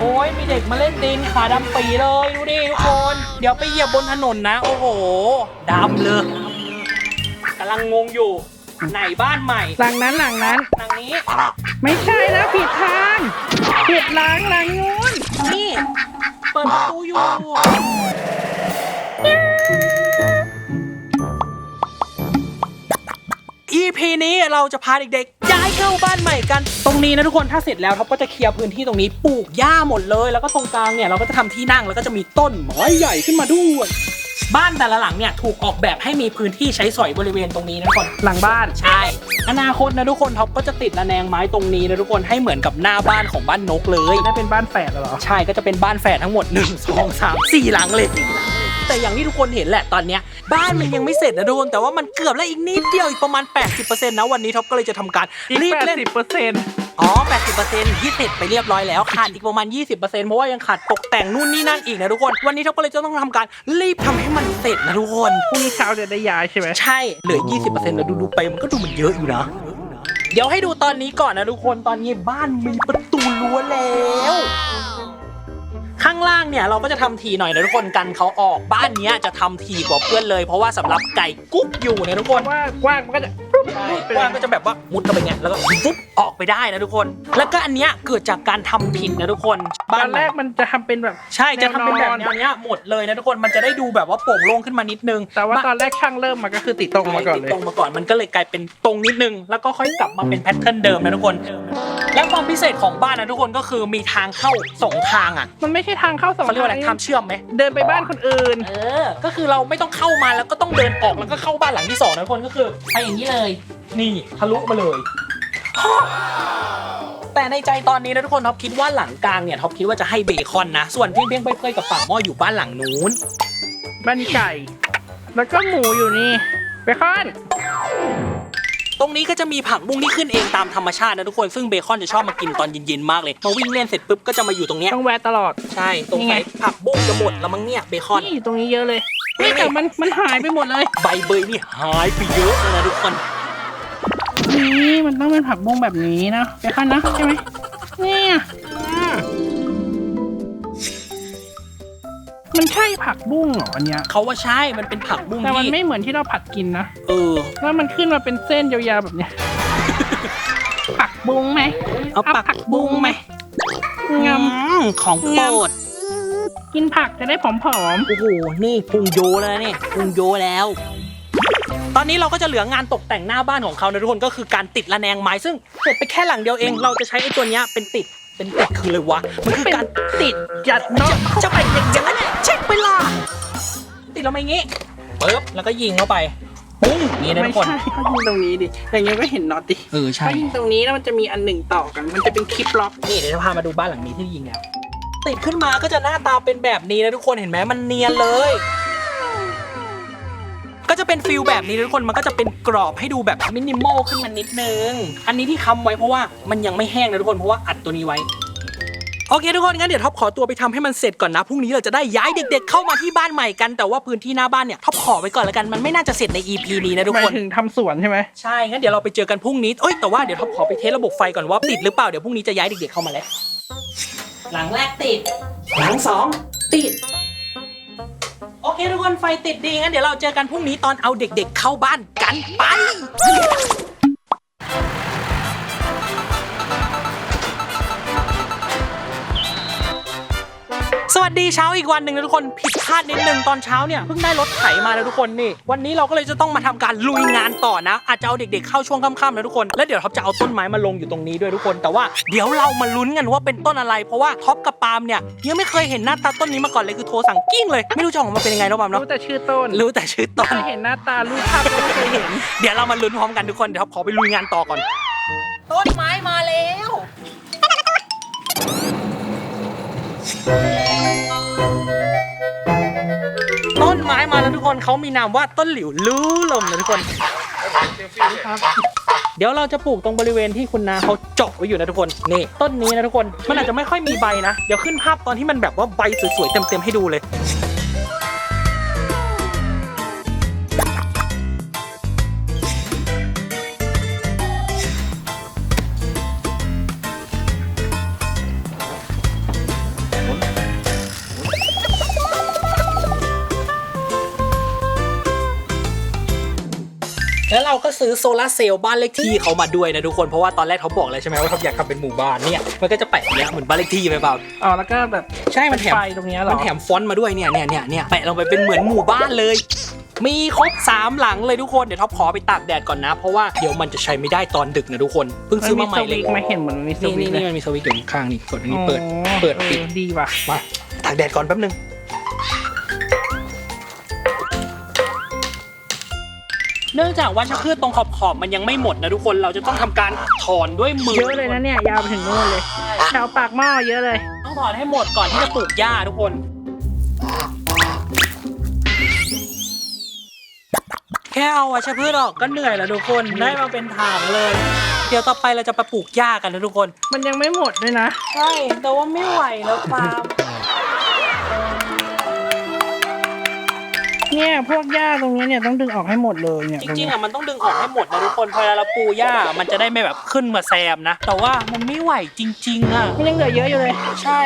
โอ้ยมีเด็กมาเล่นดินขาดำปีเลยดูดิทุกคน เดี๋ยวไปเหยียบบนถนนนะ โอ้โหดำเลยกำลังงงอยู่ ไหนบ้านใหม่หลังนั้นหลังนั้น หลังนี้ไม่ใช่นะผิดทางผิดหลังหลังนู้นนี่ เปิดประตูอยู่ EP นี้เราจะพาเด็กๆ ย้ายเข้าบ้านใหม่กัน ตรงนี้นะทุกคนถ้าเสร็จแล้วท็อปก็จะเคลียร์พื้นที่ตรงนี้ปลูกหญ้าหมดเลย แล้วก็ตรงกลางเนี่ยเราก็จะทำที่นั่งแล้วก็จะมีต้นไม้ใหญ่ขึ้นมาด้วย บ้านแต่ละหลังเนี่ยถูกออกแบบให้มีพื้นที่ใช้สอยบริเวณตรงนี้นะทุกคนหลังบ้านใช่ อนาคตนะทุกคนท็อปก็จะติดระแนงไม้ตรงนี้นะทุกคนให้เหมือนกับหน้าบ้านของบ้านนกเลยนั่นเป็นบ้านแฝดเหรอใช่ก็จะเป็นบ้านแฝดทั้งหมด 1 2 3 4 หลังเลยสี่หลังเลยแต่อย่างที่ทุกคนเห็นแหละตอนเนี้ย บ้านมันยังไม่เสร็จนะทุกคนแต่ว่ามันเกือบแล้วอีกนิดเดียวอีกประมาณ 80%นะวันนี้ท็อปก็เลยจะทำการอีกรีบแปดเล่น สิบเปอร์เซ็นต์อ๋อ 80%ที่เสร็จไปเรียบร้อยแล้ว ขาดอีกประมาณ 20%เพราะว่ายังขาดตกแต่งนู่นนี่นั่นอีกนะทุกคน วันนี้ท็อปก็เลยจะต้องทำการรีบทำให้มันเสร็จนะทุกคน พรุ่งนี้เช้าจะได้ย้ายใช่ไหมใช่ เหลือ 20%แล้วดูดูๆไปมันก็ดูมันเยอะอยู่นะ เดี๋ยวให้ดูตอนนี้ก่อนนะทุกคน ตอนนี้บ้านมีประตูรั้วแล้ว ข้างล่างเนี่ยเราก็จะทำทีหน่อยนะทุกคนกันเขาออกบ้านเนี้ยจะทำทีกว่าเพื่อนเลย เพราะว่าสำหรับไก่กุ๊กอยู่นะทุกคนว่ากว้างมันก็จะปุ๊บใช่ปุ๊บไปกว้างก็จะแบบว่ามุดเข้าไปเงี้ยแล้วก็ฟุ๊บออกไปได้นะทุกคน แล้วก็อันเนี้ยเกิดจากการทำผิดนะทุกคนตอนแรกมันจะทำเป็นแบบ ใช่จะทำเป็นแบบแนวนอนแนวเนี้ยหมดเลยนะทุกคนมันจะได้ดูแบบว่าโปร่งโล่งขึ้นมานิดนึง แต่ว่าตอนแรกช่างเริ่มมาก็คือติดตรงมาก่อนเลยตรงมาก่อนมันก็เลยกลายเป็นตรงนิดนึง แล้วก็ค่อยกลับมาเป็นแพทเทิร์นเดิมนะทุกคน และความพิเศษของบ้านนะทุกคนก็คือมีทางเข้าสองทางอะมันไม่ใช่ทางเข้าสองเขาเรียกว่าอะไรททางเชื่อมไหม เดินไปบ้านคนอื่น เออ ก็คือเราไม่ต้องเข้ามาแล้วก็ต้องเดินออกแล้วก็เข้าบ้านหลังที่สองนะทุกคนก็คือ ไปอย่างนี้เลย นี่ทะลุมาเลย แต่ในใจตอนนี้นะทุกคนท็อปคิดว่าหลังกลางเนี่ยท็อปคิดว่าจะให้เบคอนนะ ส่วนเพียงเพียงเพื่อยๆกับปากหม้ออยู่บ้านหลังนู้น บ้านไก่ แล้วก็หมูอยู่นี่เบคอน ตรงนี้ก็จะมีผักบุ้งที่ขึ้นเองตามธรรมชาตินะทุกคน ซึ่งเบคอนจะชอบมากินตอนเย็นๆมากเลย มาวิ่งเล่นเสร็จปุ๊บก็จะมาอยู่ตรงเนี้ยต้องแวะตลอด ใช่ ตรงนี่ไหนไงผักบุ้งจะหมดแล้วมั้งเนี่ยเบคอนนี่ตรงนี้เยอะเลยนี่แต่มันมันหายไปหมดเลย ใบเบยนี่หายไปเยอะเลยนะทุกคน นี่มันต้องเป็นผักบุ้งแบบนี้นะเบคอนนะใช่ไหมเนี่ย มันใช่ผักบุ้งเหรออันเนี้ย เขาว่าใช่ มันเป็นผักบุ้งแต่มันที่ไม่เหมือนที่เราผัดกินนะเออ แล้วมันขึ้นมาเป็นเส้นยาวๆแบบเนี้ย ผักบุ้งไหมเอาผักบุ้งไหมงอืมของโปรดำกินผักจะได้ผอมโอ้โห นี่พุงโยแล้วนะนี่พุงโยแล้ว ตอนนี้เราก็จะเหลืองานตกแต่งหน้าบ้านของเขานะทุกคนก็คือการติดระแนงไม้ซึ่งเสร็จไปแค่หลังเดียวเอง เราจะใช้ไอ้ตัวเนี้ยเป็นติด เป็นติดคืออะไรวะ มันคือๆเป็นการติดจัดเนาะจะไปอย่างนั้นแหละเช็คเวลา ติดแล้วไหมงี้ปึ๊บแล้วก็ยิงเข้าไปปุ้งอย่างนี้นะไม่ทุกคน ใช่เขายิงตรงนี้ดิอย่างเงี้ยก็เห็นน็อตดิเออใช่เขายิงตรงนี้แล้วมันจะมีอันหนึ่งต่อกัน มันจะเป็นคลิปล็อก นี่เดี๋ยวจะพามาดูบ้านหลังนี้ที่ยิงแล้วติดขึ้นมาก็จะหน้าตาเป็นแบบนี้นะทุกคนเห็นไหมมันเนียนเลย ก็จะเป็นฟิลแบบนี้นะทุกคนมันก็จะเป็นกรอบให้ดูแบบมินิมอลขึ้นมานิดนึง อันนี้ที่ค้ำไว้เพราะว่ามันยังไม่แห้งนะทุกคนเพราะว่าอัดตัวนี้ไว้โอเคทุกคนงั้นเดี๋ยวท็อปขอตัวไปทำให้มันเสร็จก่อนนะพรุ่งนี้เราจะได้ย้ายเด็ก ๆ เข้ามาที่บ้านใหม่กันแต่ว่าพื้นที่หน้าบ้านเนี่ยท็อปขอไว้ก่อนแล้วกันมันไม่น่าจะเสร็จใน EP นี้นะทุกหมาคยนถึงทำสวนใช่ไหมใช่งั้นเดี๋ยวเราไปเจอกันพรุ่งนี้เอ้ยแต่ว่าเดี๋ยวท็อปขอไปเทสระบบไฟก่อนว่าติดหรือเปล่าเดี๋ยวพรุ่งนี้จะย้ายเด็ก ๆเข้ามาแล้วหลังแรกติด หลังสองติด โอเคทุกคนไฟติดดีงั้นเดี๋ยวเราเจอกันพรุ่งนี้ตอนเอาเด็กๆเข้าบ้านกันไป วัสดีเช้าอีกวันหนึ่งนะทุกคนผิดพลาดนิดนึงตอนเช้าเนี่ยเพิ่งได้รถไถมานะทุกคนนี่ วันนี้เราก็เลยจะต้องมาทำการลุยงานต่อนะ อาจจะเอาเด็กๆเข้าช่วงค่ำๆนะทุกคน แล้วเดี๋ยวท็อปจะเอาต้นไม้มาลงอยู่ตรงนี้ด้วยทุกคน แต่ว่าเดี๋ยวเรามาลุ้นกันว่าเป็นต้นอะไร เพราะว่าท็อปกับปาล์มเนี่ยยังไม่เคยเห็นหน้าตาต้นนี้มาก่อนเลยคือโทรสั่งกิ้งเลยไม่รู้จะออกมาเป็นยังไงเนาะปาล์มเนาะรู้แต่ชื่อต้นรู้แต่ชื่อต้นเคยเห็นหน้าตารูปภาพก็ไม่เคยเห็น เดี๋ยวเรามาลุ้นพร้อมกันทุกคนเดี๋ยวท็อปขอไปลุยงานต่อก่อน ต้นไม้มาแล้ว ไม้มาแล้วทุกคนเขามีนามว่าต้นหลิวลื้อลมนะทุกคน เดี๋ยวเราจะปลูกตรงบริเวณที่คุณนาเขาเจาะไว้อยู่นะทุกคนนี่ต้นนี้นะทุกคน มันอาจจะไม่ค่อยมีใบนะ เดี๋ยวขึ้นภาพตอนที่มันแบบว่าใบสวยๆเต็มๆให้ดูเลย เราก็ซื้อโซลาร์เซลล์บ้านเลขที่เขามาด้วยนะทุกคนเพราะว่าตอนแรกเขาบอกเลยใช่ไหมว่าเขาอยากทำเป็นหมู่บ้านเนี่ยมันก็จะแปะอย่างเงี้ยเหมือนบ้านเลขที่ไปเปล่าอ๋อแล้วก็แบบใช่มันแถมไฟตรงเนี้ยเหรอมันแถมฟอนต์มาด้วยเนี่ยเนี่ยเนี่ยเนี่ยแปะลงไปเป็นเหมือนหมู่บ้านเลย มีครบสามหลังเลยทุกคนเดี๋ยวท็อปขอไปตากแดดก่อนนะ เพราะว่าเดี๋ยวมันจะใช้ไม่ได้ตอนดึกนะทุกคนเพิ่งซื้อมาใหม่เลยนสวิตช์มาเห็นเหมือนมันมีสนี่วิตนี่ช์นี่มันมีสวิตช์อยู่ข้างๆนี่กดอันนี้เปิดอ๋อเปิดปิดออดีว่ะมาตากแดดก่อนแป๊บนึง เนื่องจากวัชพืชตรงขอบขอบๆมันยังไม่หมดนะทุกคนเราจะต้องทำการถอนด้วยมือเยอะเลยนะเนี่ยยาวไปถึงนู่นเลยแถวปากหม้อเยอะเลย ต้องถอนให้หมดก่อนที่จะปลูกหญ้าทุกคน แค่เอาวัชพืชออกก็เหนื่อยแล้วทุกคนได้มาเป็นถางเลย เดี๋ยวต่อไปเราจะไปปลูกหญ้ากันนะทุกคน มันยังไม่หมดด้วยนะ ใช่ แต่ว่าไม่ไหวแล้วปาล์ม เนี่ยพวกหญ้าตรงเนี้ยเนี่ยต้องดึงออกให้หมดเลยเนี่ยจตริงๆเนี้ยอะมันต้องดึงออกให้หมดนะทุกคนพอเวลาเราปูหญ้ามันจะได้ไม่แบบขึ้นมาแซมนะ แต่ว่ามันไม่ไหวจริง ๆอะ มันยังเหลือเยอะอยู่เลย ใช่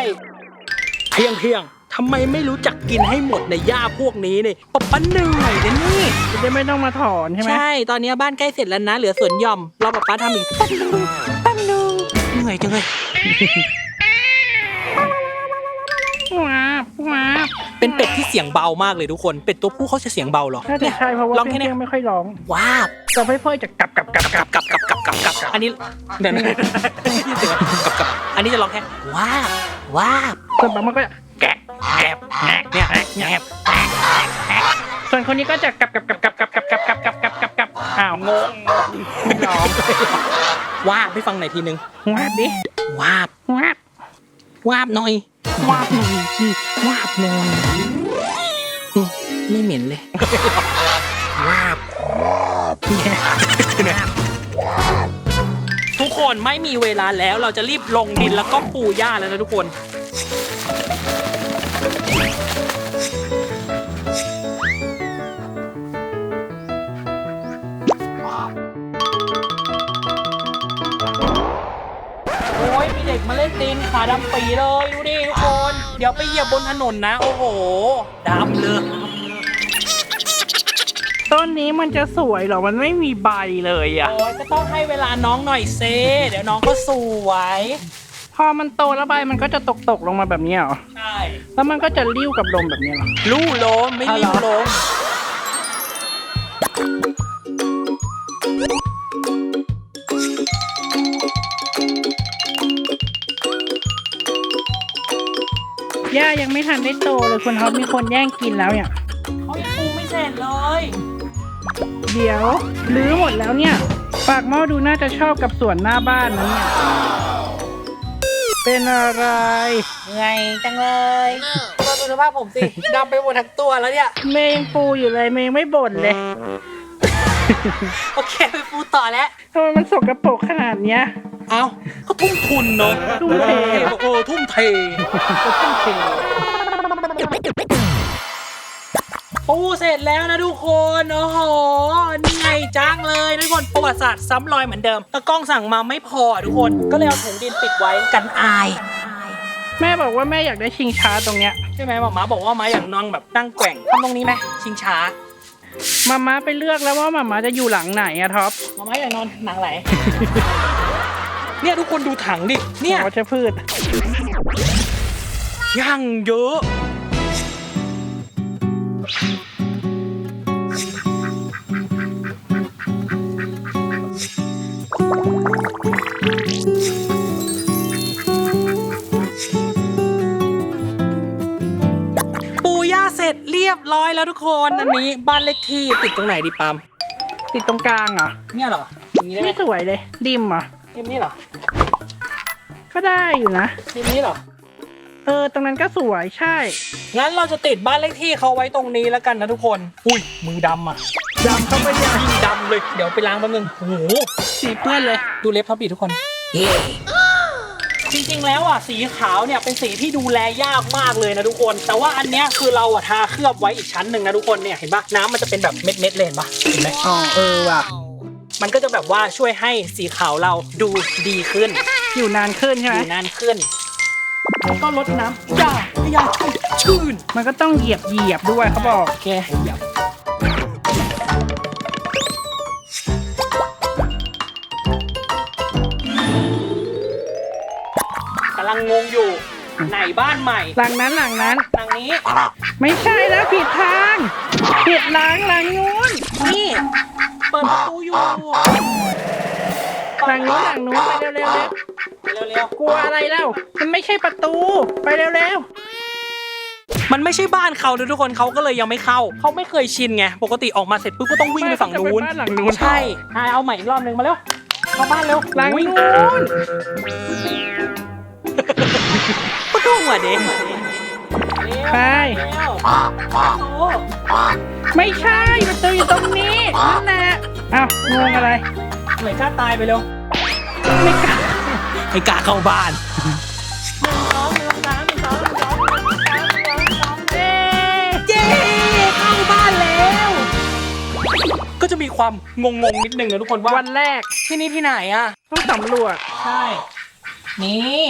เพียงเพียงทำไมไม่รู้จักกินให้หมดในหญ้าพวกนี้เนี่ยปะปั้นเหนื่อยนะนี่ จะได้ไม่ต้องมาถอนใช่ไหมใช่ ตอนนี้บ้านใกล้เสร็จแล้วนะ เหลือสวนหย่อมรอป๊าป๊าทำอีกแป๊บนึงแป๊บนึงเหนื่อยจังเลยว้าบว้าบ เป็นเป็ดที่เสียงเบามากเลยทุกคน เป็ดตัวผู้เขาจะเสียงเบาเหรอน่าจะใช่เพราะว่าลองแค่เพีนี้ยงๆไม่ค่อยร้องว้าบจะไม่เพ่อยจะกลับกลับกลับกลับกับกับกับกับกับกับอันนี้เดี๋ยวนะกับกับอันนี้จะร้องแค่ว้าบว้าบส่วนบางมันก็จะแกะแอบแอบเนี่ยแอบส่วนคนนี้ก็จะกลับกลับกลับกลับกลับกลับกลับกลับกลับกลับกลับอ้าวงงไม่ร้องว้าบให้ฟังหน่อยทีนึงวาบดิว้าบ วาบ ว้าบหน่อยวาบหน่อยสิวาบหน่อยอืมไม่เหม็นเลยว้าบทุกคนไม่มีเวลาแล้วเราจะรีบลงดินแล้วก็ปูหญ้าแล้วนะทุกคน มีเด็กมาเล่นดินขาดำปีเลยดูดิทุกคน เดี๋ยวไปเหยียบบนถนนนะ โอ้โหดำเลย ต้นนี้มันจะสวยเหรอ มันไม่มีใบเลยอะโอ้ยก็ต้องให้เวลาน้องหน่อยเซเดี๋ยวน้องก็สวย พอมันโตแล้วใบมันก็จะตกตกๆลงมาแบบเนี้ยเหรอ ใช่แล้วมันก็จะริ้วกับลมแบบเนี้ยเหรอ ลู่ลมไม่อ๋อเหรลิ้อวลม หญ้ายังไม่ทันได้โตเลยคุณท็อปมีคนแย่งกินแล้วเนี่ยเขายังปูไม่เสร็จเลย เดี๋ยวรื้อหมดแล้วเนี่ยปากหม้อดูน่าจะชอบกับสวนหน้าบ้านนะเนี่ยเป็นอะไรเหนื่อยจังเลยก็ดูสภาพผมสิดำไปหมดทั้งตัวแล้วเนี่ย เมย์ยังปูอยู่เลยเมย์ยังไม่บ่นเลย โอเคไปปูต่อแล้วทำไมมันสกปรกขนาดเนี้ย เอ้าก็ทุ่มทุนเนาะทุ่มเทโอ้ทุ่มเททุ่มเทปูเสร็จแล้วนะทุกคนโอ้โหนี่ไงจ้างเลยนะทุกคนประวัติศาสตร์ซ้ำรอยเหมือนเดิมแต่กล้องสั่งมาไม่พอทุกคนก็เลยเอาถุงดินปิดไว้กันอาย แม่บอกว่าแม่อยากได้ชิงช้าตรงเนี้ยใช่ไหมหมอม้าบอกว่าม้าอยากนั่งแบบนั่งแกว่งทำตรงนี้ไหมชิงช้ามาม่าไปเลือกแล้วว่ามาม่าจะอยู่หลังไหนอะท็อปหมอม้าอยากนอนหนังไหล เนี่ยทุกคนดูถังดิ เนี่ยวัชพืชย่างเยอะปูย่าเสร็จเรียบร้อยแล้วทุกคนอันนี้บ้านเลขที่ติดตรงไหนดีปามติดตรงกลางเหรอเนี่ยเหรออย่างนี้ได้ไหมไม่สวยเลย ดิมเหรอ ทีมนี้เหรอก็ได้อยู่นะ ทีมนี้เหรอ เออ ตรงนั้นก็สวยใช่ งั้นเราจะติดบ้านเลขที่เขาไว้ตรงนี้แล้วกันนะทุกคน อุ้ย มือดำอะดำเข้าไปเนี่ยยิ่งดำเลย เดี๋ยวไปล้างแป๊บนึงโอ้โหสีเปื้อนเลย ดูเล็บทับดีทุกคนจริงๆ แล้วอะสีขาวเนี่ยเป็นสีที่ดูแลยากมากเลยนะทุกคน แต่ว่าอันเนี้ยคือเราอะทาเคลือบไว้อีกชั้นหนึ่งนะทุกคนเนี่ยเห็นปะน้ำมันจะเป็นแบบเม็ดๆเลยเห็นปะเห็นไหมอ๋อเออว่ะ มันก็จะแบบว่าช่วยให้สีขาวเราดูดีขึ้นอยู่นานขึ้นใช่ไหมอยู่นานขึ้นแล้ก็ลดน้ำยาพยาชื่น มันก็ต้องเหยียบเหยียบด้วยเขาบอกโอเคเหยียบกำลังงงอยู่ ไหนบ้านใหม่ หลังนั้นหลังนั้น หลังนี้ ไม่ใช่แล้วผิดทาง ผิดหลังหลังนู้นนี่ เปิดประตูอยู่หลังนู้นหลังนู้นไปเร็วๆเร็วเร็วกลัวอะไรเล่ามันไม่ใช่ประตู ไปเร็วๆมันไม่ใช่บ้านเขาเลยทุกคนเขาก็เลยยังไม่เข้า เขาไม่เคยชินไง ปกติออกมาเสร็จปุ๊บก็ต้องๆวิ่งไปฝั่งนู้นบ้านหลังนู้นใช่นายเอาใหม่อีกรอบหนึ่งมาเร็วเข้าบ้านเร็วหลังวิ่งนู้นประตูหัวเด็ก ไปเร็วประตูไม่ใช่ประตูอยู่ตรงนี้นั่นแหละอ้าวงงอะไรเหนื่อยกล้าตายไปเร็วไม่กล้าให้กล้าเข้าบ้านหนึ่งสองหนึ่งสามหนึ่งสองหนึ่งสองหนึ่งสามหนึ่งสองเย้เย้เข้าบ้านแล้ว ก็จะมีความงงงๆนิดนึงนะทุกคนว่าวันแรกที่นี่ที่ไหนอะต้องสำรวจใช่ นี่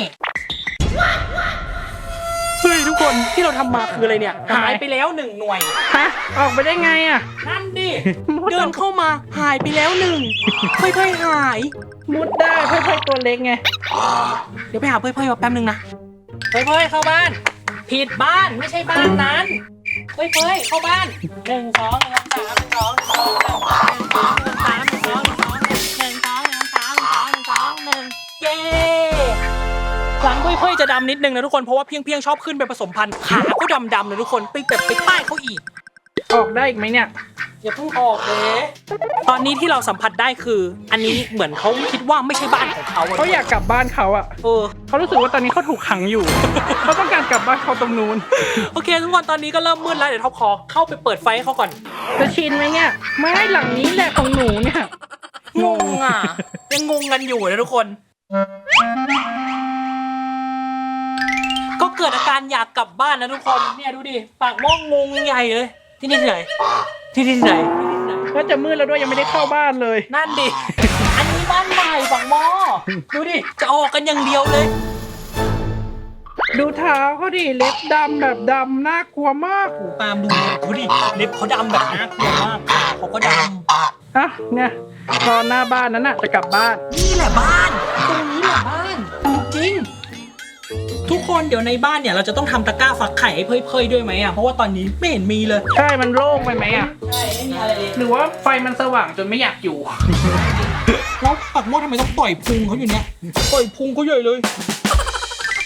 เฮ้ยทุกคนที่เราทำมาคืออะไรเนี่ยหายไปแล้วหนึ่งหน่วย ฮะออกไปได้ไงอะ นั่นดิเดินเข้ามาหายไปแล้วหนึ่งเพ่อยๆหาย มุดได้เพื่อๆตัวเล็กไง เดี๋ยวไปหาเพ่อยๆมาแป๊บนึงนะเพ่อยๆเข้าบ้าน ผิดบ้านไม่ใช่บ้านนั้นเพ่อยๆเข้าบ้านหนึ่งสองหนึ่งสามหนึ่งสองหนึ่งสองหนึ่งสองหนึ่งสามหนึ่งสองหนึ่งสองหนึ่งหนึ่งสองหนึ่งสามหนึ่งสองหนึ่งสองหนึ่งเย้ หลังเพ่อยๆจะดำนิดนึงนะทุกคนเพราะว่าเพียงๆชอบขึ้นไปผสมพันธุ์ขาก็ดำๆนะทุกคนไปแบบไปใต้เขาอีก ออกได้อีกไหมเนี่ยอย่าเพิ่งออกเลยตอนนี้ที่เราสัมผัสได้คือ อันนี้เหมือนเขาคิดว่าไม่ใช่บ้านของเขาะเขาอยากกลับบ้านเขาอะเออเขารู้สึกว่าตอนนี้เขาถูกขังอยู่ เขาต้องการกลับบ้านเขาตรงนู้นโอเค ทุกคนตอนนี้ก็เริ่มมืดแล้วเดี๋ยวท็อปขอเข้าไปเปิดไฟให้เขาก่อนจะชินไหมเนี่ยไม่หลังนี้แหละของหนูเนี่ยงงอะยังงงกันอยู่นะทุกคน ก็เกิดอาการอยากกลับบ้านนะทุกคนเนี่ยดูดิปากม่วงงงใหญ่เลยที่นี่ที่ไหนที่นี่ที่ไหนที่นี่ที่ไหน ก็จะมืดแล้วด้วยยังไม่ได้เข้าบ้านเลย นั่นดิ อันนี้บ้านใหม่ฝั่งหมอดูดิจะออกกันอย่างเดียวเลย ดูเท้าเขาดิเล็บดำแบบดำน่ากลัวมากหูปาล์มดูดูดิเล็บเขาดำแบบน่ากลัวมากขาเขาก็ดอะเนี่ยรอหน้าบ้านนั้นน่ะจะกลับบ้านำนี่แหละบ้านตรงนี้แหละบ้านจริง ทุกคนเดี๋ยวในบ้านเนี่ยเราจะต้องทำตะกร้าฟักไข่ให้เพยๆด้วยไหมอะเพราะว่าตอนนี้ไม่เห็นมีเลย ใช่ มันโล่งไปไหมอะ ใช่ไม่มีอะไรเลยหรือว่าไฟมันสว่างจนไม่อยากอยู่ แล้วปักหม้อทำไมต้องปล่อยพุงเขาอยู่เนี่ยปล่อยพุงเขาใหญ่เลย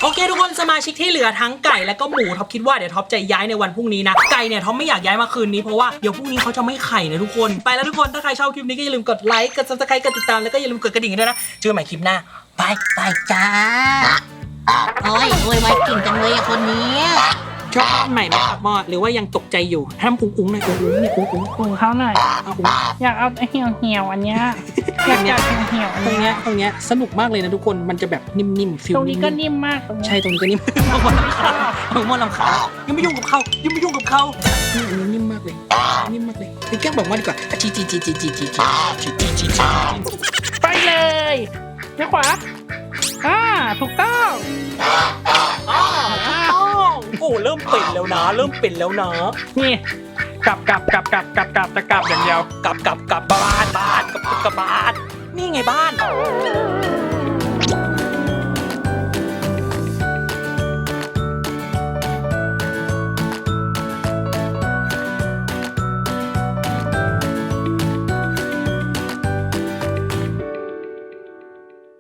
โอเคทุกคนสมาชิกที่เหลือทั้งไก่และก็หมูท็อปคิดว่าเดี๋ยวท็อปจะย้ายในวันพรุ่งนี้นะ ไก่เนี่ยท็อปไม่อยากย้ายมาคืนนี้เพราะว่าเดี๋ยวพรุ่งนี้เขาจะไม่ไข่นะทุกคนไปแล้วทุกคนถ้าใครชอบคลิปนี้ก็อย่าลืมกดไลค์กดซับสไครต์กดติดตามแล้วก็อย่าลืมกดกระดิ่งด้วยนะเจอกันใหม่คลิปหน้าบายไปจ้า โอ้ยโวยวายเก่งจังเลยอะคนเนี้ยชอบบ้านใหม่ไหมครับมอหรือว่ายังตกใจอยู่ทำอุ้งอุ้งหน่อยอุ้งอุ้งเนี่ยอุ้งอุ้งหูเขาหน่อยเอาอุ้งอยากเอาเหี่ยวเหี่ยวๆอันเนี้ยอยากจับเหี่ยวๆอันตรงเนี้เนี้ยยตรงเนี้ยสนุกมากเลยนะทุกคนมันจะแบบนิ่มๆฟิลตรงนี้ก็ๆนิ่มมากตรงเนี้ยใช่ตรงนี้ก็นิ่มบางคนลำคาญบางคนลำคาญยังไม่ยุ่งกับเขายังไม่ยุ่งกับเขานี่อันนี้นิ่มมากเลยนิ่มมากเลยไปแก้บอกว่าดีกว่าอะจีจีจีจีจีจีจีจีจีจีจีไปเลยเลี้ยวขวา อ่าถูกต้องอ้าวต้องโอ้เริ่มเป็นแล้วนะ เริ่มเป็นแล้วนะนี่กลับกลับกลับกลับกลับกลับจะกลับอย่างเดียว กลับกลับกลับบ้านบ้านกลับกลับบ้าน นี่ไงบ้านเ